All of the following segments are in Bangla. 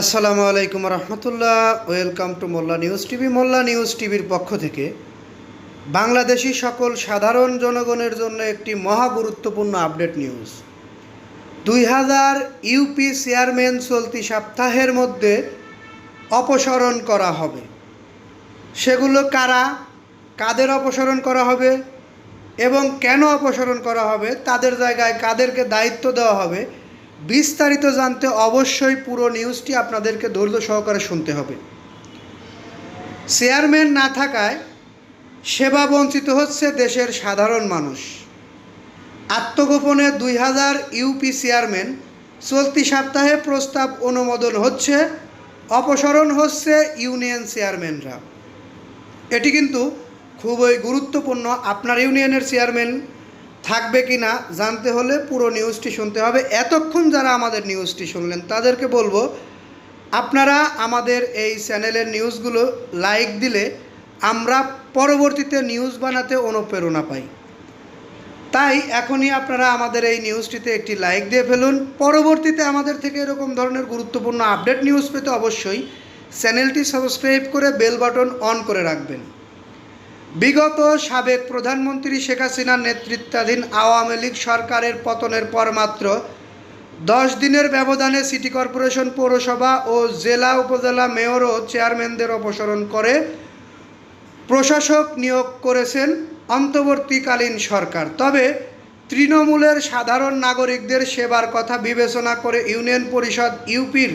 আসসালামু আলাইকুম রহমতুল্লাহ। Welcome to Molla news TV. Molla news টিভির পক্ষ থেকে বাংলাদেশি সকল সাধারণ জনগণের জন্য একটি মহা গুরুত্বপূর্ণ আপডেট নিউজ। দুই হাজার ইউপি চেয়ারম্যান চলতি সপ্তাহের মধ্যে অপসারণ করা হবে। সেগুলো কারা, কাদের অপসারণ করা হবে এবং কেন অপসারণ করা হবে, তাদের জায়গায় কাদেরকে দায়িত্ব দেওয়া হবে বিস্তারিত জানতে অবশ্যই পুরো নিউজটি আপনাদেরকে ধৈর্য সহকারে শুনতে হবে। চেয়ারম্যান না থাকায় সেবা বঞ্চিত হচ্ছে দেশের সাধারণ মানুষ। আত্মগোপনে দুই হাজার ইউপি চেয়ারম্যান চলতি সপ্তাহে প্রস্তাব অনুমোদন হচ্ছে, অপসারণ হচ্ছে ইউনিয়ন চেয়ারম্যানরা এটি কিন্তু খুবই গুরুত্বপূর্ণ, আপনার ইউনিয়নের চেয়ারম্যান থাকবে কি না জানতে হলে পুরো নিউজটি শুনতে হবে। এতক্ষণ যারা আমাদের নিউজটি শুনলেন, তাদেরকে বলব, আপনারা আমাদের এই চ্যানেলের নিউজগুলো লাইক দিলে আমরা পরবর্তীতে নিউজ বানাতে অনুপ্রেরণা পাই। তাই এখনই আপনারা আমাদের এই নিউজটিতে একটি লাইক দিয়ে ফেলুন। পরবর্তীতে আমাদের থেকে এরকম ধরনের গুরুত্বপূর্ণ আপডেট নিউজ পেতে অবশ্যই চ্যানেলটি সাবস্ক্রাইব করে বেল বাটন অন করে রাখবেন। বিগত সাবেক প্রধানমন্ত্রী শেখ হাসিনার নেতৃত্বাধীন আওয়ামী লীগ সরকারের পতনের পর মাত্র দশ দিনের ব্যবধানে সিটি কর্পোরেশন পৌরসভা ও জেলা উপজেলা মেয়র ও চেয়ারম্যানদের অপসারণ করে প্রশাসক নিয়োগ করেছেন অন্তর্বর্তীকালীন সরকার। তবে তৃণমূলের সাধারণ নাগরিকদের সেবার কথা বিবেচনা করে ইউনিয়ন পরিষদ ইউপির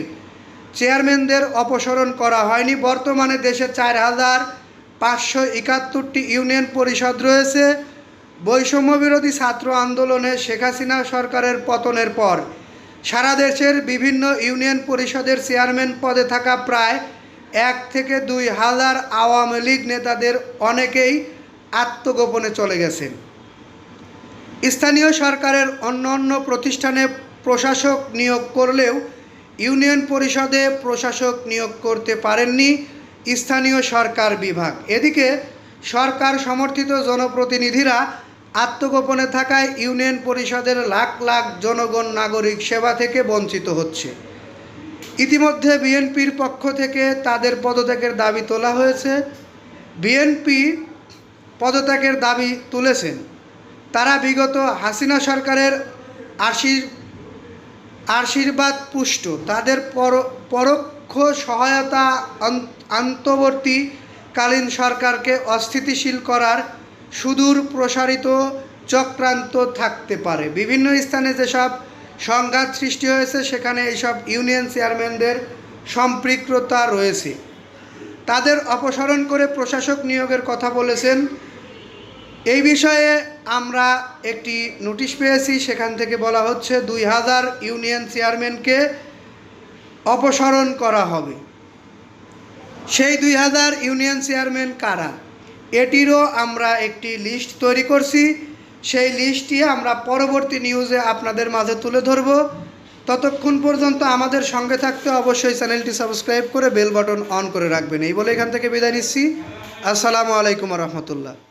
চেয়ারম্যানদের অপসারণ করা হয়নি। বর্তমানে দেশে চার হাজার পাঁচশো একাত্তরটি ইউনিয়ন পরিষদ রয়েছে। বৈষম্য বিরোধী ছাত্র আন্দোলনে শেখ হাসিনা সরকারের পতনের পর সারা দেশের বিভিন্ন ইউনিয়ন পরিষদের চেয়ারম্যান পদে থাকা প্রায় এক থেকে দুই হাজার আওয়ামী লীগ নেতাদের অনেকেই আত্মগোপনে চলে গেছেন। স্থানীয় সরকারের অন্য অন্য প্রতিষ্ঠানে প্রশাসক নিয়োগ করলেও ইউনিয়ন পরিষদে প্রশাসক নিয়োগ করতে পারেননি। স্থানীয় সরকার বিভাগ। এদিকে সরকার সমর্থিত জনপ্রতিনিধিরা আত্মগোপনে থাকায় ইউনিয়ন পরিষদের লাখ লাখ জনগণ নাগরিক সেবা থেকে বঞ্চিত হচ্ছে। ইতিমধ্যে বিএনপির পক্ষ থেকে তাদের পদত্যাগের দাবি তোলা হয়েছে। বিএনপি পদত্যাগের দাবি তুলেছেন। তারা বিগত হাসিনা সরকারের আশীর আশীর্বাদ পুষ্ট। তাদের পর, পরোক্ষ সহায়তা আন- আন্তর্বর্তীকালীন সরকারকে অস্থিতিশীল করার সুদূর প্রসারিত চক্রান্ত থাকতে পারে। বিভিন্ন স্থানে যেসব সংঘাত সৃষ্টি হয়েছে, সেখানে এইসব ইউনিয়ন চেয়ারম্যানদের সম্পৃক্ততা রয়েছে। তাদের অপসারণ করে প্রশাসক নিয়োগের কথা বলেছেন এই বিষয়ে আমরা একটি নোটিশ পেয়েছি, সেখান থেকে বলা হচ্ছে দুই হাজার ইউনিয়ন চেয়ারম্যানকে অপসারণ করা হবে। সেই দুই হাজার ইউনিয়ন চেয়ারম্যান কারা? এটিরও আমরা একটি লিস্ট তৈরি করছি। সেই লিস্টটি আমরা পরবর্তী নিউজে আপনাদের মাঝে তুলে ধরব। ততক্ষণ পর্যন্ত আমাদের সঙ্গে থাকতে অবশ্যই চ্যানেলটি সাবস্ক্রাইব করে বেল বাটন অন করে রাখবেন। এই বলে এখান থেকে বিদায় নিচ্ছি। আসসালামু আলাইকুম রহমতুল্লাহ।